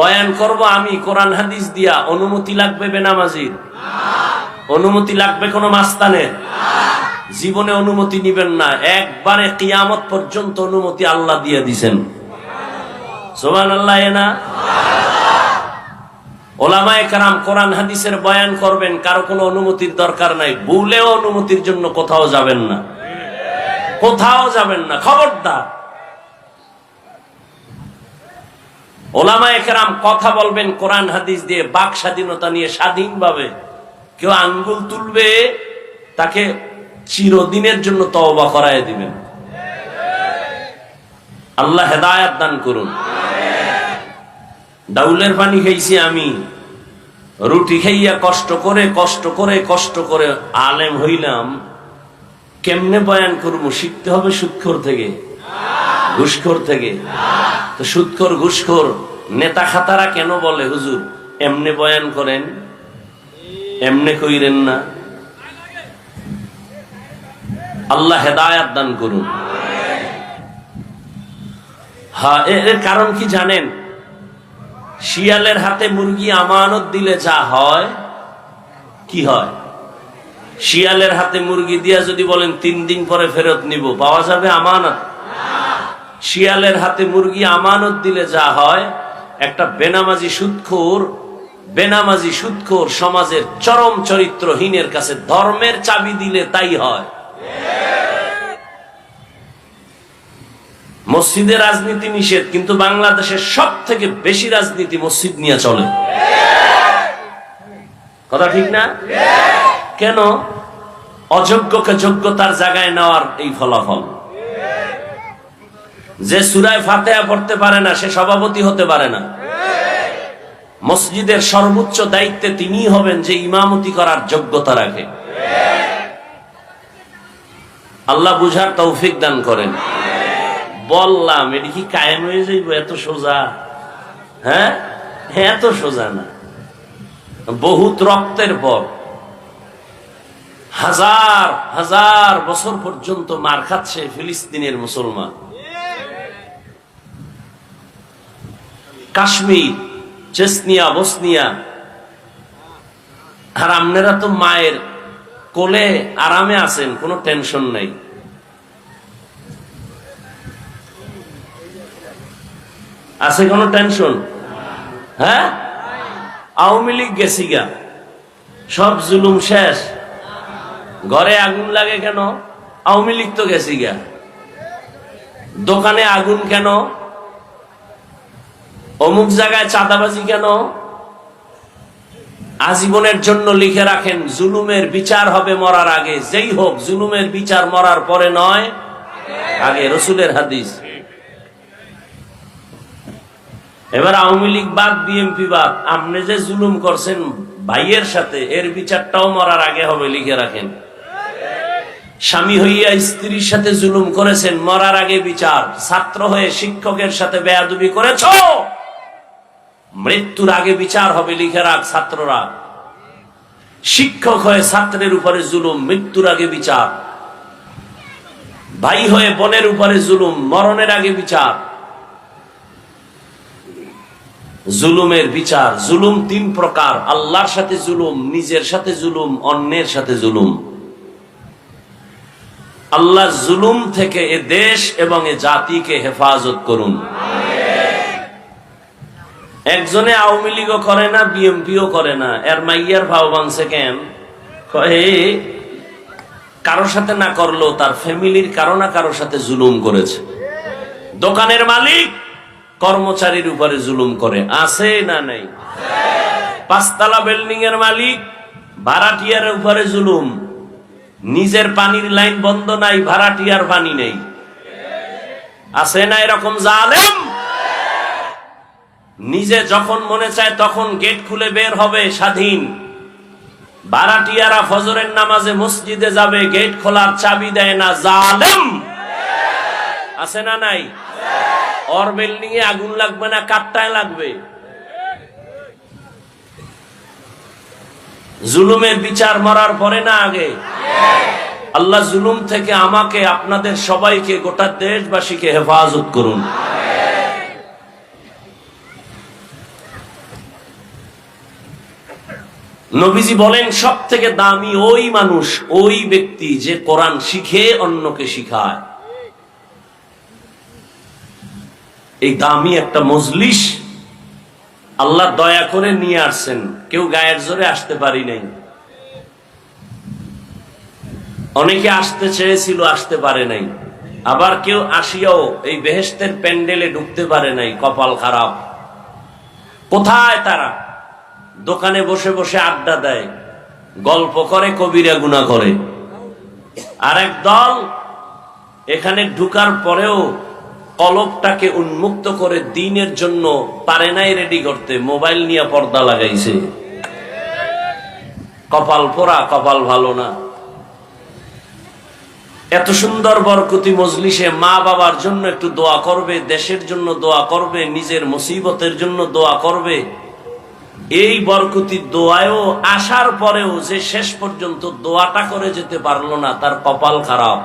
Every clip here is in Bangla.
বয়ান করব আমি, কোরআন হাদিস দিয়া। অনুমতি লাগবে বেনামাজির? অনুমতি লাগবে কোনো মাস্তানের জীবনে অনুমতি নিবেন না। একবারে কিয়ামত পর্যন্ত অনুমতি আল্লাহ দিয়ে দিছেন। সোমান আল্লাহ না? ওলামায়ে কারাম কোরআন হাদিসের বয়ান করবেন, কারও কোনো অনুমতির দরকার নাই। ভুলেও অনুমতির জন্য কোথাও যাবেন না। কোথাও যাবেন না। খবরদার। ওলামা একরাম কথা বলবেন, কোরআন, হাদিস দিয়ে বাক স্বাধীনতা নিয়ে স্বাধীনভাবে কেউ আঙ্গুল তুলবে, তাকে চিরদিনের জন্য তওবা করায় দিবেন। আল্লাহ হেদায়াত দান করুন। ডাউলের পানি খাইছি আমি। রুটি খাইয়া কষ্ট করে কষ্ট করে কষ্ট করে আলেম হইলাম। কেমনে বয়ান করব? শিখতে হবে সুক্ষর থেকে। ঘুষখোর থেকে। তো সুৎখোর, ঘুষখোর। নেতা খাতারা কেন বলে, হুজুর? এমনি বয়ান করেন, এমনি কইরেন না। আল্লাহ হেদায়াত দান করুন। হ্যাঁ এর কারণ কি জানেন? শিয়ালের হাতে মুরগি আমানত দিলে যা হয়, কি হয়? শিয়ালের হাতে মুরগি দিয়া যদি বলেন, তিন দিন পরে ফেরত নিব, পাওয়া যাবে আমানত? শিয়ালের হাতে মুরগি আমানত দিলে যা হয় একটা বেনামাজি সুৎখোর বেনামাজি সুৎখোর সমাজের চরম চরিত্রহীনের কাছে ধর্মের চাবি দিলে তাই হয়। মসজিদে রাজনীতি নিষেধ, কিন্তু বাংলাদেশের সব থেকে বেশি রাজনীতি মসজিদ নিয়ে চলে। কথা ঠিক না? কেন? অযোগ্যকে যোগ্যতার জায়গায় নেওয়ার এই ফলাফল। যে সুরায় ফাতেহা পড়তে পারে না সে সভাপতি হতে পারে না। মসজিদের সর্বোচ্চ দায়িত্বে তিনি হবেন যে ইমামতি করার যোগ্যতা রাখে। আল্লাহ বুঝার তৌফিক দান করেন। বললাম এটি কি কায়েম হয়ে যাইব? এত সোজা? হ্যাঁ? হ্যাঁ, এত সোজা না। বহুত রক্তের পর হাজার হাজার বছর পর্যন্ত মার খাচ্ছে ফিলিস্তিনের মুসলমান। কাশ্মীর, চেসনিয়া, বসনিয়া। আর আপনারা তো মায়ের কোলে আরামে আছেন, কোনো টেনশন নাই। আছে কোনো টেনশন? হ্যাঁ? আওয়ামী লীগ গেছি গা। সব জুলুম শেষ। ঘরে আগুন লাগে কেন? আওয়ামী লীগ তো গেছি গা। দোকানে আগুন কেন? অমুক জায়গায় চাঁদাবাজি কেন? আজীবনের জন্য লিখে রাখেন, জুলুমের বিচার হবে মরার আগে। যেই হোক, জুলুমের বিচার মরার পরে নয়, আগে রসুলের হাদিস। এবার আওয়ামী লীগ বাদ, বিএমপি বাদ। আপনি যে জুলুম করছেন ভাইয়ের সাথে, এর বিচারটাও মরার আগে হবে, লিখে রাখেন। স্বামী হইয়া স্ত্রীর সাথে জুলুম করেছেন, মরার আগে বিচার। ছাত্র হয়ে শিক্ষকের সাথে বেয়াদুবি করেছ? মৃত্যুর আগে বিচার হবে লিখে রাখ ছাত্ররা। শিক্ষক হয়ে ছাত্রের উপরে জুলুম, মৃত্যুর আগে বিচার। ভাই হয়ে বোনের উপরে জুলুম, মরণের আগে বিচার। জুলুমের বিচার, জুলুম তিন প্রকার। আল্লাহর সাথে জুলুম, নিজের সাথে জুলুম, অন্যের সাথে জুলুম। আল্লাহ জুলুম থেকে এ দেশ এবং এ জাতিকে হেফাজত করুন। একজনে আওয়ামী লীগও করে না, বিএমপিও করে না। এর মাইয়ার ভাও বানছে কেন? কয়ে কারোর সাথে না করল তার ফ্যামিলির কারও না সাথে জুলুম করেছে। দোকানের মালিক কর্মচারীর উপরে জুলুম করে। আছে না নাই? পাঁচতলা বিল্ডিং এর মালিক ভাড়াটিয়ার উপরে জুলুম। নিজের পানির লাইন বন্ধ নাই, ভাড়াটিয়ার পানি নেই। আছে না এরকম জালেম? নিজে যখন মনে চায় তখন গেট খুলে বের হবে স্বাধীন। ভাড়াটিয়ারা ফজরের নামাজে মসজিদে যাবে, গেট খোলার চাবি দেয় না। জালেম! আছে না নাই? ওর বিল্ডিং আগুন লাগবে না, কাঠটায় লাগবে। জুলুমের বিচার মরার পরে না আগে? আল্লাহ জুলুম থেকে আমাকে, আপনাদের সবাইকে, গোটা দেশবাসীকে হেফাজত করুন। নবীজি বলেন সব থেকে দামি ওই মানুষ, ওই ব্যক্তি যে কোরআন শিখে অন্যকে শিখায়। এই দামি একটা মজলিস আল্লাহ দয়া করে নিয়ে আসছেন। কেউ গায়ের জোরে আসতে পারি নাই। অনেকে আসতে চেয়েছিল, আসতে পারে নাই। আবার কেউ আসিয়াও এই বেহেস্তের প্যান্ডেলে ঢুকতে পারে নাই, কপাল খারাপ। কোথায় তারা? দোকানে বসে বসে আড্ডা দেয়, গল্প করে, কবিরা গুণা করে। আর এক দল এখানে ঢুকার পরেও কলবটাকে উন্মুক্ত করে দিনের জন্য পারে নাই রেডি করতে, মোবাইল নিয়ে পর্দা লাগাইছে। কপাল পোড়া, কপাল ভালো না। এত সুন্দর বরকতি মজলিসে মা বাবার জন্য একটু দোয়া করবে, দেশের জন্য দোয়া করবে, নিজের মুসিবতের জন্য দোয়া করবে। এই বরকতি দোয়ায়ও আসার পরেও যে শেষ পর্যন্ত দোয়াটা করে যেতে পারল না, তার কপাল খারাপ।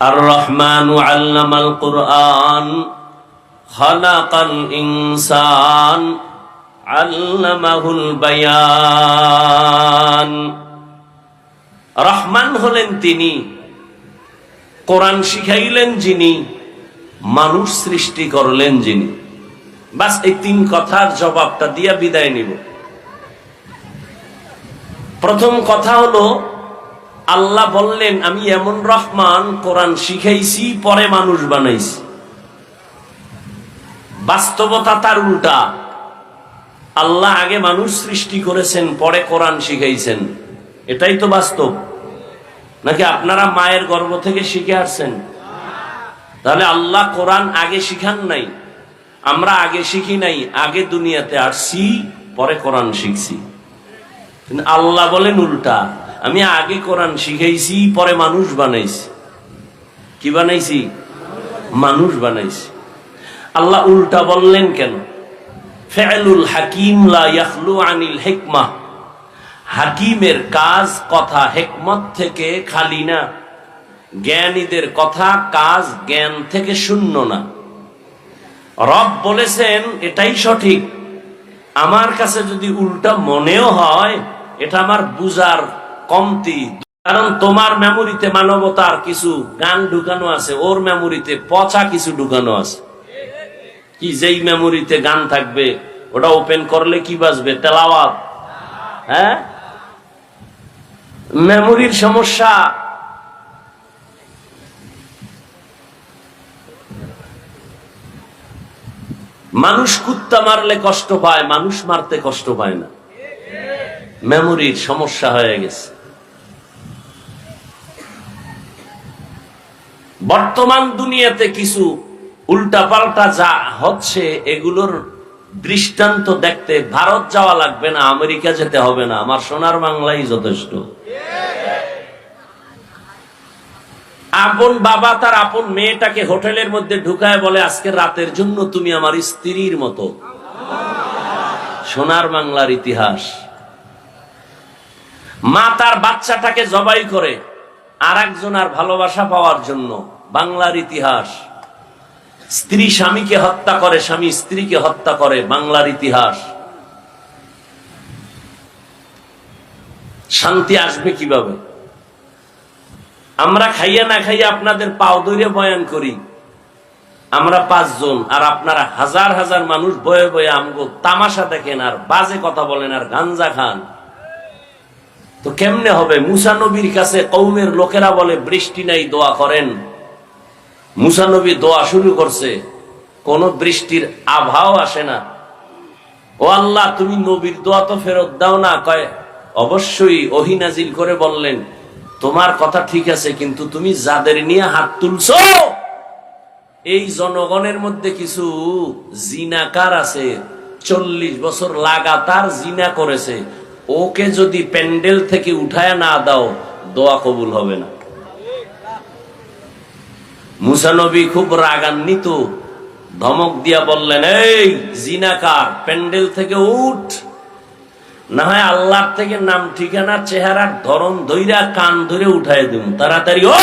আর রহমান আল্লামাল ইনসান, আল্লামাহুল বায়ান। রহমান হলেন তিনি, কোরআন শিখাইলেন যিনি, মানুষ সৃষ্টি করলেন যিনি। বাস, এই তিন কথার জবাবটা দিয়া বিদায় নিব। প্রথম কথা হলো, আল্লাহ বললেন, আমি এমন রহমান, কোরআন শিখাইছি, পরে মানুষ বানাইছি। বাস্তবতা তার উল্টা। আল্লাহ আগে মানুষ সৃষ্টি করেছেন, পরে কোরআন শিখাইছেন। এটাই তো বাস্তব। নাকি আপনারা মায়ের গর্ভ থেকে শিখে আসছেন? তাহলে আল্লাহ কোরআন আগে শিখান নাই। আমরা আগে শিখি নাই, আগে দুনিয়াতে আসছি, পরে কোরআন শিখছি। আল্লাহ বলেন উল্টা, আমি আগে কোরআন শিখাইছি, পরে মানুষ বানাইছি। কি বানাইছি? মানুষ বানাইছি। আল্লাহ উল্টা বললেন কেন? ফেলুল হাকিম আনিল হিকমাহ হাকিমের কাজ কথা হেকমত থেকে খালি না। জ্ঞানীদের কথা কাজ জ্ঞান থেকে শূন্য না। রব বলেছেন, এটাই সঠিক। আমার কাছে যদি উল্টা মনেও হয়, এটা আমার বুজার কমতি। কারণ তোমার মেমোরিতে মানবতার কিছু গান ঢুকানো আছে, ওর মেমোরিতে পচা কিছু ঢুকানো আছে। কি যেই মেমোরিতে গান থাকবে, ওটা ওপেন করলে কি বাজবে? তেলাওয়াত। হ্যাঁ? মেমোরির সমস্যা মানুষ কুত্তা মারলে কষ্ট পায়, মানুষ মারতে কষ্ট পায় না। মেমোরির সমস্যা হয়ে গেছে। বর্তমান দুনিয়াতে কিছু উল্টাপাল্টা যা হচ্ছে, এগুলোর দৃষ্টান্ত দেখতে ভারত যাওয়া লাগবে না, আমেরিকা যেতে হবে না, আমার সোনার বাংলাই যথেষ্ট। আপন বাবা তার আপন মেয়েটাকে হোটেলের মধ্যে ঢুকায় বলে, আজকে রাতের জন্য তুমি আমার স্ত্রীর মতো। সোনার বাংলার ইতিহাস। মা তার বাচ্চাটাকে জবাই করে আর একজন আর ভালোবাসা পাওয়ার জন্য। বাংলার ইতিহাস। স্ত্রী স্বামীকে হত্যা করে, স্বামী স্ত্রীকে হত্যা করে, বাংলার ইতিহাস। শান্তি আসবে কীভাবে? আমরা খাইয়া না খাইয়া আপনাদের পাও দৈরে বয়ান করি। আমরা পাঁচজন, আর আপনারা হাজার হাজার মানুষ বয়ে বয়ে আমগো তামাশা দেখেন, আর বাজে কথা বলেন, আর গাঞ্জা খান। তো কেমনে হবে? মুসা নবীর কাছে কৌমের লোকেরা বলে, বৃষ্টি নাই, দোয়া করেন। মুসা নবী দোয়া শুরু করছে, কোন বৃষ্টির আভাও আসে না। ও আল্লাহ, তুমি নবীর দোয়া তো ফেরত দাও না? কয়, অবশ্যই, অহিনাজিল করে বললেন তোমার কথা ঠিক আছে, কিন্তু তুমি যাদের নিয়ে হাত তুলছো, এই জনগণের মধ্যে কিছু জিনাকার আছে, চল্লিশ বছর লাগাতার জিনা করেছে। ওকে যদি প্যান্ডেল থেকে উঠায় না দাও, দোয়া কবুল হবে না। মুসানবী খুব রাগান্বিত, ধমক দিয়া বললেন, এই জিনাকার, প্যান্ডেল থেকে উঠ। না হয় আল্লাহর থেকে নাম, ঠিকানা, চেহারার ধরন ধইরা কান ধরে উঠাই দেব তাড়াতাড়ি ও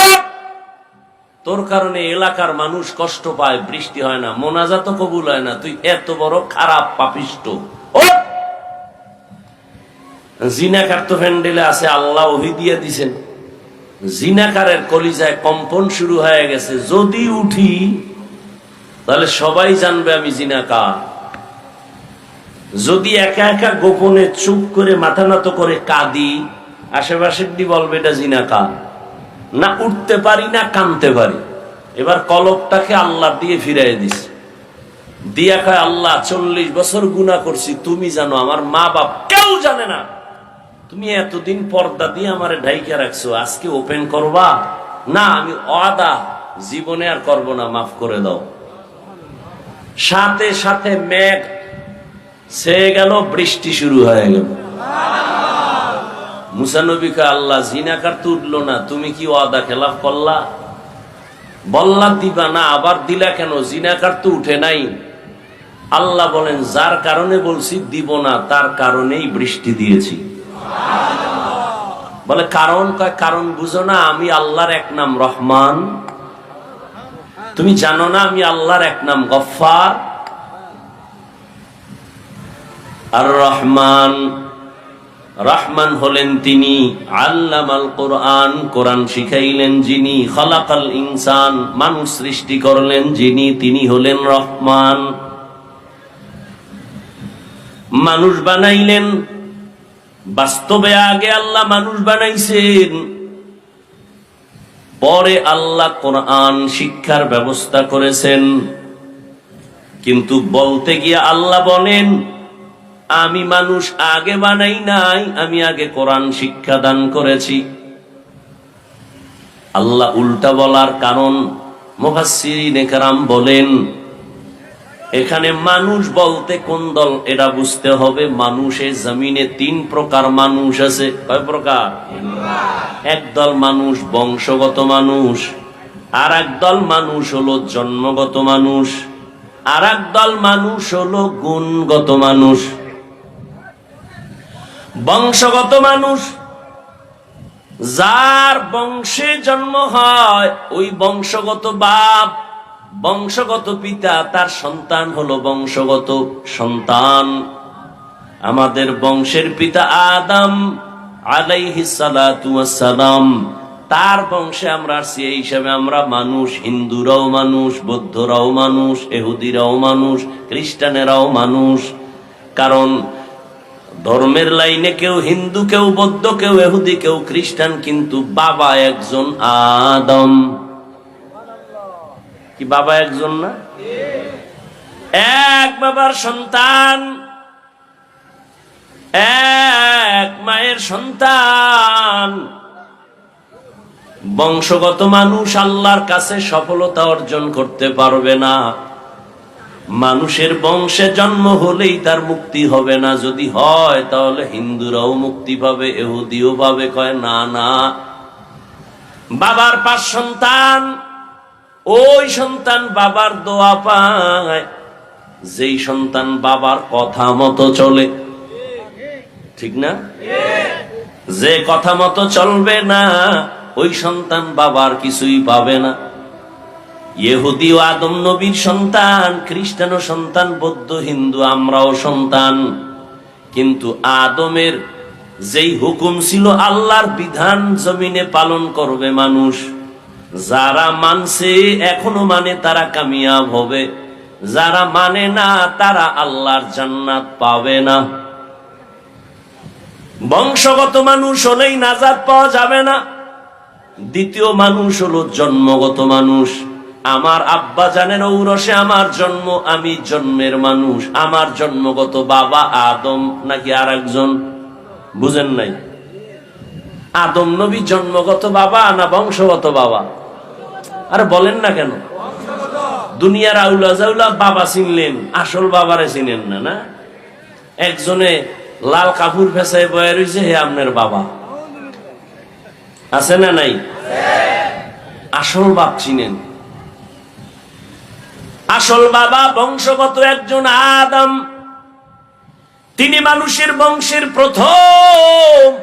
তোর কারণে এলাকার মানুষ কষ্ট পায়, বৃষ্টি হয় না, মোনাজাত কবুল হয় না, তুই এত বড় খারাপ পাপিষ্ট। ওঠ! জিনাকার তো ফ্যান্ডেলে আছে, আল্লাহ ওহি দিয়ে দিছেন। জিনাকারের কলিজায় কম্পন শুরু হয়ে গেছে, যদি উঠি, তাহলে সবাই জানবে আমি জিনাকার। যদি একা একা গোপনে চুপ করে মাথা নত করে কাঁদি, আশেপাশের দি বলবে, এটা জিনা জিনাকার। না উঠতে পারি, না কানতে পারি। এবার কলকটাকে আল্লাহ দিয়ে ফিরাই দিস। দিয়া কয়, আল্লাহ, চল্লিশ বছর গুণা করছি, তুমি জানো, আমার মা বাপ কেউ জানে না। তুমি এতদিন পর্দা দিয়ে আমার ঢাইকে রাখছো, আজকে ওপেন করবা? না, আমি অদা জীবনে আর করব না, মাফ করে দাও। সাথে সাথে মেঘ সে গেল, বৃষ্টি শুরু হয়ে গেল। মুসানবীকে আল্লাহ জিনাকার তো উঠল না, তুমি কি ওয়াদা খেলাফ করলা? বললা, দিবা না, আবার দিলা কেন? জিনাকার তো উঠে নাই। আল্লাহ বলেন, যার কারণে বলছি, দিব না, তার কারণেই বৃষ্টি দিয়েছি। বলে, কারণ কয়, কারণ বুঝো না, আমি আল্লাহর এক নাম রহমান। তুমি জানো না, আমি আল্লাহর এক নাম গফফার। আর রহমান রহমান হলেন তিনি আল্লামাল কোরআন কোরআন শিখাইলেন যিনি, খলাকাল ইনসান, মানুষ সৃষ্টি করলেন যিনি, তিনি হলেন রহমান। মানুষ বানাইলেন, বাস্তবে আগে আল্লাহ মানুষ বানাইছেন। পরে আল্লাহ কোরআন শিক্ষার ব্যবস্থা করেছেন। কিন্তু বলতে গিয়ে আল্লাহ বলেন আমি মানুষ আগে বানাই নাই, আমি আগে কোরআন শিক্ষা দান করেছি। আল্লাহ উল্টা বলার কারণ মুহাসসিরিন একরাম বলেন, এখানে মানুষ বলতে কোন দল, এটা বুঝতে হবে মানুষের জমিনে তিন প্রকার মানুষ আছে। কয় প্রকার? একদল মানুষ বংশগত মানুষ আর দল মানুষ হলো জন্মগত মানুষ আর দল মানুষ হলো গুণগত মানুষ। বংশগত মানুষ। যার বংশে জন্ম হয়, ওই বংশগত বাপ, বংশগত পিতা, তার সন্তান হলো বংশগত সন্তান। আমাদের বংশের পিতা আদম আলাইহি সালাম তার বংশে আমরা আসছি এই হিসাবে আমরা মানুষ, হিন্দুরাও মানুষ, বৌদ্ধরাও মানুষ এহুদিরাও মানুষ, খ্রিস্টানেরাও মানুষ। কারণ ধর্মের লাইনে কেউ হিন্দু, কেউ বৌদ্ধ, কেউ এহুদি কেউ খ্রিস্টান, কিন্তু বাবা একজন আদম। কি বাবা একজন না? এক বাবার সন্তান, এক মায়ের সন্তান। বংশগত মানুষ আল্লাহর কাছে সফলতা অর্জন করতে পারবে না। মানুষের বংশে জন্ম হলেই তার মুক্তি হবে না। যদি হয়, তাহলে হিন্দুরাও মুক্তি পাবে, এহুদিও পাবে। কয়, না না। বাবার পাঁচ সন্তান, ওই সন্তান বাবার দোয়া পায়। যেই সন্তান বাবার কথা মতো চলে। ঠিক না? যে কথা মতো চলবে না, ওই সন্তান বাবার কিছুই পাবে না। ইহুদি ও আদম নবীর সন্তান, খ্রিস্টান ও সন্তান, বৌদ্ধ, হিন্দু, আমরাও সন্তান। কিন্তু আদমের যেই হুকুম ছিল আল্লাহর বিধান জমিনে পালন করবে মানুষ, যারা মানছে এখনও মানে তারা কামিয়াব হবে। যারা মানে না তারা আল্লাহর জান্নাত পাবে না। বংশগত মানুষ হলেই নাজাদ পাওয়া যাবে না। দ্বিতীয় মানুষ হলো জন্মগত মানুষ। আমার আব্বা জানেন ঔরসে আমার জন্ম, আমি জন্মের মানুষ। আমার জন্মগত বাবা আদম, নাকি আর একজন বুঝেন নাই। আদম নবী জন্মগত বাবা না বংশগত বাবা? আর বলেন না কেন? দুনিয়ার আউলা জাউলা বাবা চিনলেন, আসল বাবারে চিনেন না না? একজনে লাল কাপড় ফেসায় বয়ে রয়েছে হে আপনার বাবা। আছে না নাই? আসল বাপ চিনেন। আসল বাবা বংশগত একজন আদম। তিনি মানুষের বংশের প্রথম।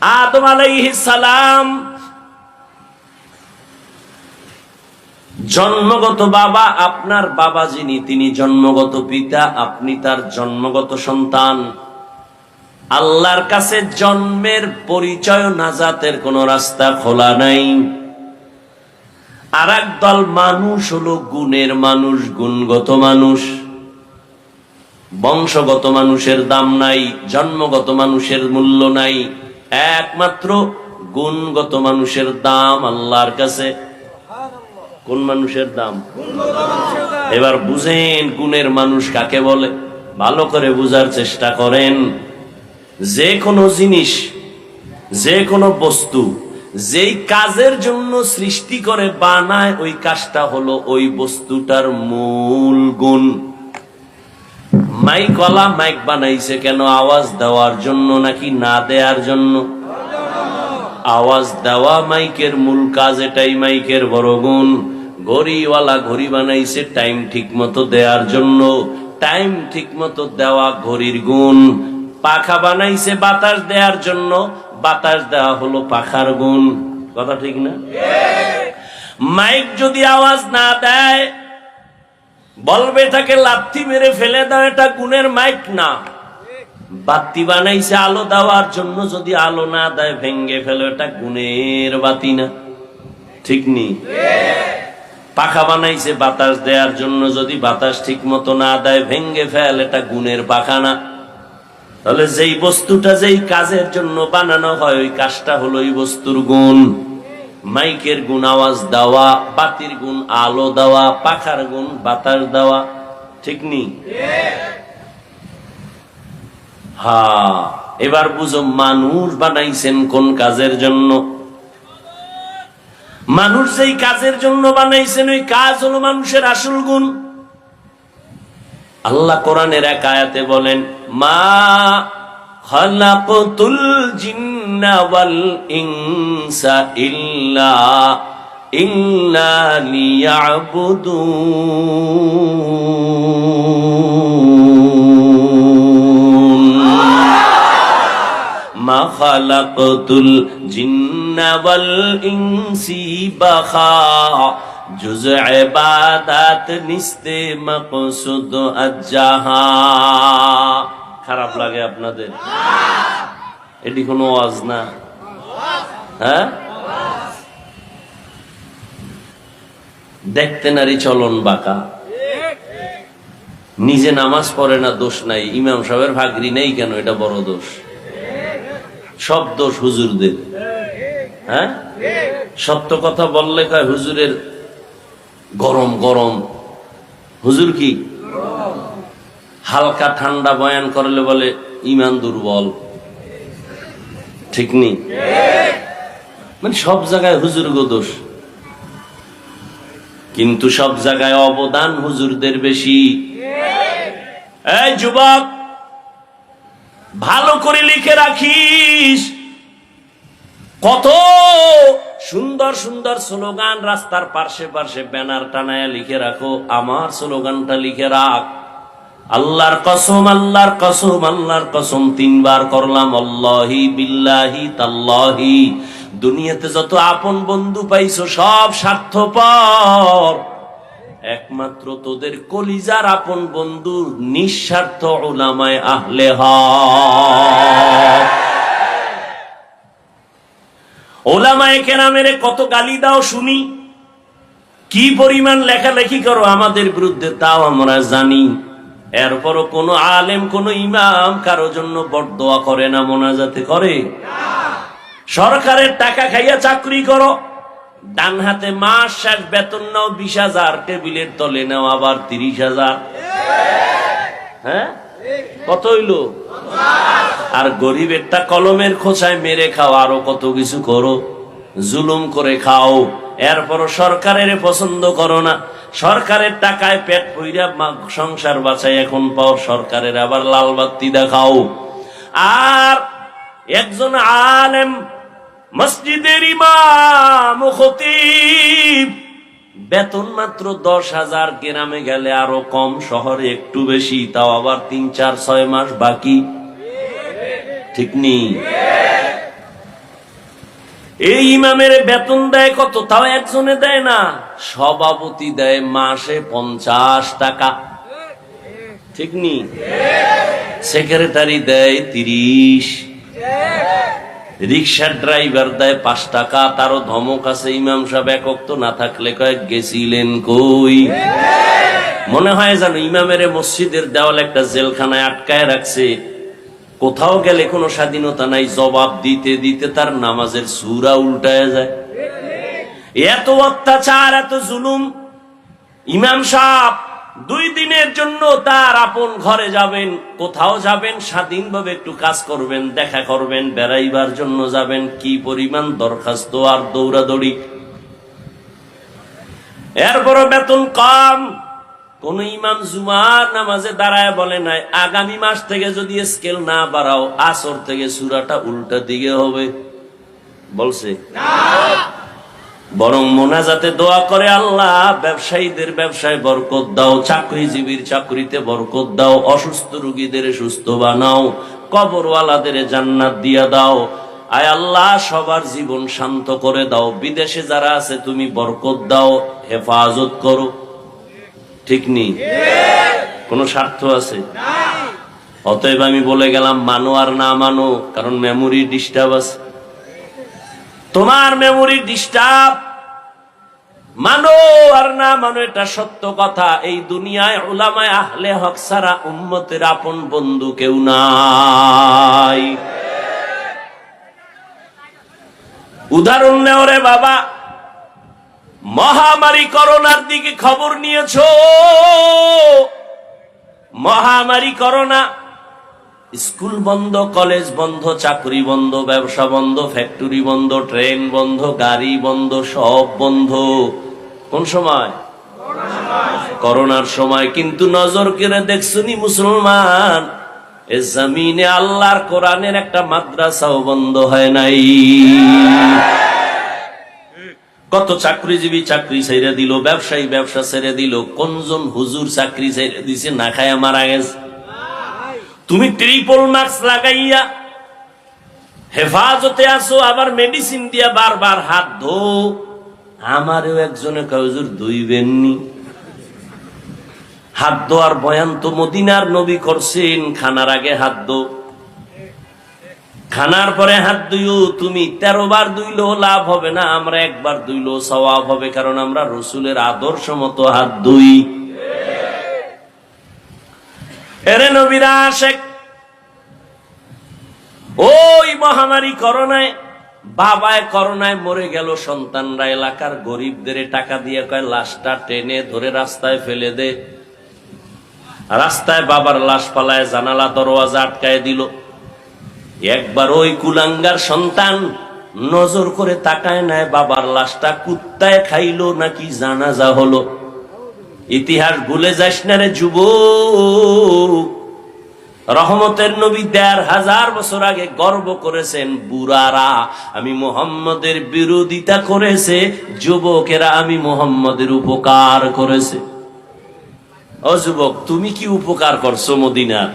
আদম সালাম জন্মগত বাবা আপনার বাবা যিনি, তিনি জন্মগত পিতা, আপনি তার জন্মগত সন্তান। আল্লাহর কাছে জন্মের পরিচয় নাজাতের কোন রাস্তা খোলা নাই। আর দল মানুষ হলো গুণের মানুষ, গুণগত মানুষ। বংশগত মানুষের দাম নাই, জন্মগত মানুষের মূল্য নাই। একমাত্র গুণগত মানুষের দাম আল্লাহর কাছে। কোন মানুষের দাম? এবার বুঝেন গুণের মানুষ কাকে বলে। ভালো করে বুঝার চেষ্টা করেন। যে কোনো জিনিস, যে কোনো বস্তু যেই কাজের জন্য সৃষ্টি করে বানায়, ওই কাজটা হলো ওই বস্তুটার মূল গুণ। মাইক ওলা মাইক বানাইছে কেন? আওয়াজ দেওয়ার জন্য নাকি না দেওয়ার জন্য? আওয়াজ দেওয়া মাইকের মূল কাজ এটাই মাইকের বড় গুণ। ঘড়িওয়ালা ঘড়ি বানাইছে টাইম ঠিক মতো দেওয়ার জন্য। টাইম ঠিক মতো দেওয়া ঘড়ির গুণ। পাখা বানাইছে বাতাস দেওয়ার জন্য। বাতাস দেওয়া হলো পাখার গুণ। কথা ঠিক না? মাইক যদি আওয়াজ না দেয়, বলবে এটাকে লাথি মেরে ফেলে দাও, এটা গুণের মাইক না। বাতি বানাইছে আলো দেওয়ার জন্য যদি আলো না দেয় ভেঙ্গে ফেলো, এটা গুণের বাতি না। ঠিক নি? পাখা বানাইছে বাতাস দেওয়ার জন্য যদি বাতাস ঠিক মতো না দেয় ভেঙ্গে ফেল, এটা গুণের পাখা না। তাহলে যেই বস্তুটা যেই কাজের জন্য বানানো হয়, ওই কাজটা হলো ওই বস্তুর গুণ। মাইকের গুণ আওয়াজ দেওয়া, বাতির গুণ আলো দেওয়া, পাখার গুণ বাতাস দেওয়া। ঠিক নি? হা এবার বুঝো মানুষ বানাইছেন কোন কাজের জন্য। মানুষ যেই কাজের জন্য বানাইছেন, ওই কাজ হলো মানুষের আসল গুণ। আল্লাহ কোরআনের এক আয়াতে বলেন, মা খালাকতুল জিন্না ওয়াল ইনসা ইল্লা ইল্লা লিয়াবুদুন। মা খালাকতুল জুজ ইবাদাত নিস্তে মকসুদ খারাপ লাগে আপনাদের? এটি কোনো ওয়াজ না? হ্যাঁ? দেখতে নারী চলন বাঁকা। নিজে নামাজ পড়ে না, দোষ নাই। ইমাম সাহেবের ভাগরি নেই কেন? এটা বড় দোষ। সব দোষ হুজুরদের। হ্যাঁ? সত্য কথা বললে কয়, হুজুরের গরম গরম। হুজুর কি? হালকা ঠান্ডা বয়ান করলে বলে, ইমান দুর্বল। ঠিক নেই মানে সব জায়গায় হুজুর গো দোষ। কিন্তু সব জায়গায় অবদান হুজুরদের বেশি। এই যুবক, ভালো করে লিখে রাখিস। কত সুন্দর সুন্দর স্লোগান রাস্তার পার্শ্বে পার্শ্বে ব্যানার টানায় লিখে রাখো, আমার স্লোগানটা লিখে রাখ। আল্লাহর কসম আল্লাহর কসম আল্লাহর কসম, তিনবার করলাম আল্লাহি বিল্লাহি তাল্লাহি। দুনিয়াতে যত আপন বন্ধু পাইছো, সব স্বার্থপর। একমাত্র তোদের কলিজার আপন বন্ধু, নিঃস্বার্থ ওলামায় আহলে হক। ওলামায় কেরামের কত গালি দাও শুনি। কি পরিমাণ লেখালেখি করো আমাদের বিরুদ্ধে তাও আমরা জানি। এরপরও কোনো আলেম, কোনো ইমাম কারও জন্য বরদোয়া করে না, মোনাজাতে করে। সরকারের টাকা খাইয়া চাকরি করো। ডান হাতে মাস শেষ, বেতন নাও বিশ হাজার, টেবিলের তলে নাও আবার তিরিশ হাজার। হ্যাঁ? কত হইল? আর গরিবেরটা কলমের খোঁচায় মেরে খাও, আরও কত কিছু করো। জুলুম করে খাও। এরপরও সরকারের পছন্দ করো না। সরকারের টাকায় পেট পইরা সংসার বাঁচাই এখন পাও সরকারের আবার লাল বাতি দেখাও। আর একজন আলেম, মসজিদের ইমাম খতিব বেতন মাত্র দশ হাজার গ্রামে গেলে আরও কম, শহরে একটু বেশি, তাও আবার তিন, চার, ছয় মাস বাকি। ঠিক নেই এই ইমামের বেতন দেয় কত? তাও একজনে দেয় না। সভাপতি দেয় মাসে পঞ্চাশ টাকা। ঠিক নি? সেক্রেটারি দেয় তিরিশ। রিক্সার ড্রাইভার দেয় পাঁচ টাকা, তারও ধমক আছে, ইমাম সাহেব একক তো না থাকলে কয়েক গেছিলেন কই? মনে হয় জানো ইমামের মসজিদের দেওয়াল একটা জেলখানায় আটকায় রাখছে। কোথাও গেলে কোনো স্বাধীনতা নাই, জবাব দিতে দিতে তার নামাজের সুরা উল্টায় যায়। এত অত্যাচার, এত জুলুম। ইমাম সাহেব দুই দিনের জন্য তার আপন ঘরে যাবেন, কোথাও যাবেন, স্বাধীনভাবে একটু কাজ করবেন, দেখা করবেন, বেড়াইবার জন্য যাবেন, কি পরিমাণ দরখাস্ত আর দৌড়াদৌড়ি। এরপরও বেতন কম। কোন ইমাম জুমার নামাজে দাঁড়ায় বলে নাই, আগামী মাস থেকে যদি স্কেল না বাড়াও, আসর থেকে সুরাটা উল্টা দিকে হবে। বলছে বরং মোনাজাতে দোয়া করে আল্লাহ ব্যবসায়ীদের ব্যবসায় বরকত দাও চাকরিজীবীর চাকরিতে বরকত দাও অসুস্থ রুগীদের সুস্থ বানাও কবরওয়ালাদের জান্নাত দিয়া দাও। আয় আল্লাহ সবার জীবন শান্ত করে দাও। বিদেশে যারা আছে তুমি বরকত দাও হেফাজত করো। ঠিক নেই কোন স্বার্থ আছে? অতএব আমি বলে গেলাম মানো আর না মানো কারণ মেমোরি ডিস্টার্ব আছে। তোমার মেমোরি ডিস্টার্ব মানো আর না মানো, এটা সত্য কথা। এই দুনিয়ায় ওলামায় আহলে হক সারা উম্মতের আপন বন্ধু কেউ নাই। উদাহরণ নেও রে বাবা। মহামারী করোনার দিকে খবর নিয়েছো। মহামারী করোনা স্কুল বন্ধ, কলেজ বন্ধ, চাকরি বন্ধ, ব্যবসা বন্ধ, ফ্যাক্টরি বন্ধ, ট্রেন বন্ধ, গাড়ি বন্ধ, সব বন্ধ। কোন সময়? করোনার সময়। কিন্তু নজর কেড়ে দেখছুনি মুসলমান, এ জমিনে আল্লাহর কোরআনের একটা মাদ্রাসাও বন্ধ হয় নাই। কত চাকরিজীবী চাকরি ছেড়ে দিল, ব্যবসায়ী ব্যবসা ছেড়ে দিল, কোনজন হুজুর চাকরি ছেড়ে দিছে, না খায়া মারা গেছে। তুমি ট্রিপল মাস্ক লাগাইয়া হেফাজতে আসো আবার মেডিসিন দিয়া বারবার হাত ধো। আমারও একজনে কয়জুর দুইবেননি হাত ধোয়ার বয়ান তো মদিনার নবী করছেন, খানার আগে হাত ধো। খানার পরে হাত ধুইও, তুমি তেরো বার ধুইলেও লাভ হবে না, আমরা একবার ধুইলেও সওয়াব হবে, কারণ আমরা রসুলের আদর্শ মতো হাত ধুই। ওই মহামারী করোনায়, বাবায় করোনায় মরে গেল সন্তানরা, এলাকার গরিবদের টাকা দিয়ে কয়, লাশটা টেনে ধরে রাস্তায় ফেলে দে। রাস্তায় বাবার লাশ পালায়, জানালা দরওয়াজা আটকায় দিল। একবার ওই কুলাঙ্গার সন্তান নজর করে তাকায় নেয় বাবার লাশটা কুত্তায় খাইলো নাকি জানাজা হলো। ইতিহাস ভুলে যাস না রে যুবক। রহমতের নবী দেড় হাজার বছর আগে গর্ব করেছেন, বুড়ারা, আমি মোহাম্মদের বিরোধিতা করেছে, যুবকেরা আমি মোহাম্মদের উপকার করেছে। ও যুবক, তুমি কি উপকার করছ মদিনার?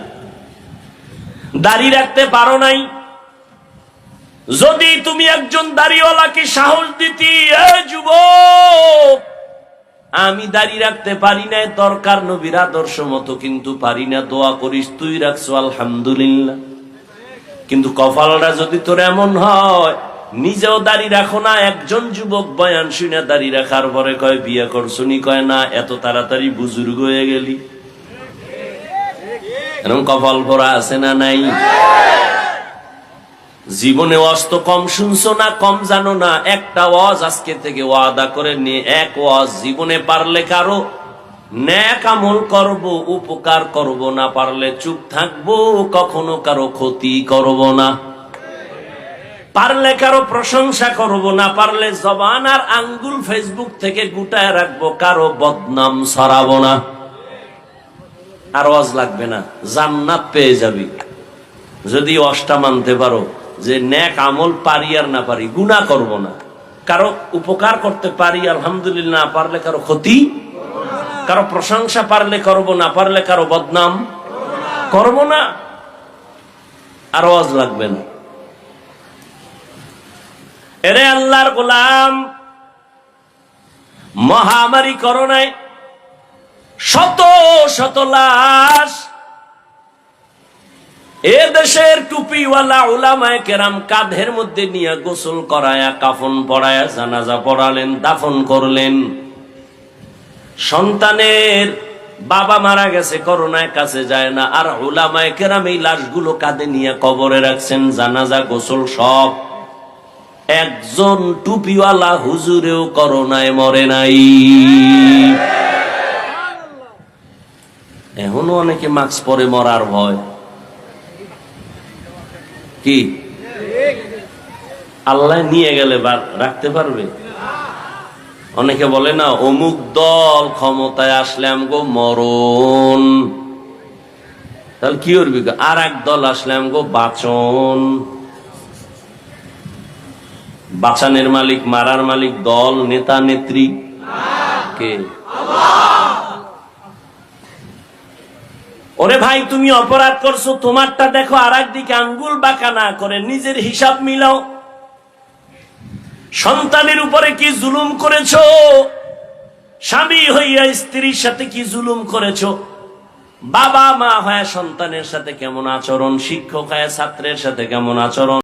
দাড়ি রাখতে পারো নাই। যদি তুমি একজন দাড়িওয়ালাকে সাহস দিতি যুবক আমি দাড়ি রাখতে পারি না দরকার নবীর আদর্শ মতো কিন্তু পারি না, দোয়া করিস, তুই রাখছো, আলহামদুলিল্লাহ। কিন্তু কপালটা যদি তোর এমন হয়, নিজেও দাড়ি রাখো না, একজন যুবক বয়ান শুনে দাড়ি রাখার পরে কয়, বিয়ে করছুনি কয়, না, এত তাড়াতাড়ি বুজুর্গ হয়ে গেলি। এরকম কপাল ভরা আছে না নাই? জীবনে ওয়াজ তো কম শুনছো না, কম জানো না। একটা ওয়াজ আজকে থেকে ওয়াদা করে নিয়ে এক ওয়াজ জীবনে পারলে কারও ন্যাক আমল করব, উপকার করব না পারলে চুপ থাকব, কখনো কারও ক্ষতি করব না। পারলে কারও প্রশংসা করব না, পারলে জবান আর আঙ্গুল ফেসবুক থেকে গুটায় রাখব, কারও বদনাম ছড়াবো না। আর ওয়াজ লাগবে না, জান্নাত পেয়ে যাবি। যদি অষ্টা মানতে পারো। যে ন্যাক আমল পারি আর না পারি গুণা করব না। কারও উপকার করতে পারি, আলহামদুলিল্লাহ, না পারলে কারও ক্ষতি। কারও প্রশংসা পারলে করব, না পারলে কারও বদনাম। করব না, আর ওয়াজ লাগবে না। এরে আল্লাহর গোলাম, মহামারী করোনায় শত শত লাশ এ দেশের টুপিওয়ালা ওলামায় কেরাম কাঁধের মধ্যে নিয়ে গোসল করায়া, কাফন পড়ায়া জানাজা পড়ালেন, দাফন করলেন। সন্তানের বাবা মারা গেছে, করোনায় কাছে যায় না। আর ওলামায় কেরাম এই লাশগুলো কাঁধে নিয়ে কবরে রাখছেন, জানাজা, গোসল সব। একজন টুপিওয়ালা হুজুরেও করোনায় মরে নাই। এখনও অনেকে মাস্ক পরে মরার ভয়। কি? আল্লাহ নিয়ে গেলে রাখতে পারবে? অনেকে বলে না, অমুক দল ক্ষমতায় আসলে আমগো মরণ। তাহলে কি করবি আর এক দল আসলে আমগো বাচন। বাঁচানের মালিক, মারার মালিক দল, নেতা, নেত্রী। কে? ওরে ভাই, তুমি অপরাধ করছ, তোমারটা দেখো আর একদিকে আঙ্গুল বাঁকা না করে নিজের হিসাব মিলাও। সন্তানের উপরে কি জুলুম করেছ? স্বামী হইয়া স্ত্রীর সাথে কি জুলুম করেছ? বাবা মা হয়ে সন্তানের সাথে কেমন আচরণ? শিক্ষক হয়ে ছাত্রের সাথে কেমন আচরণ?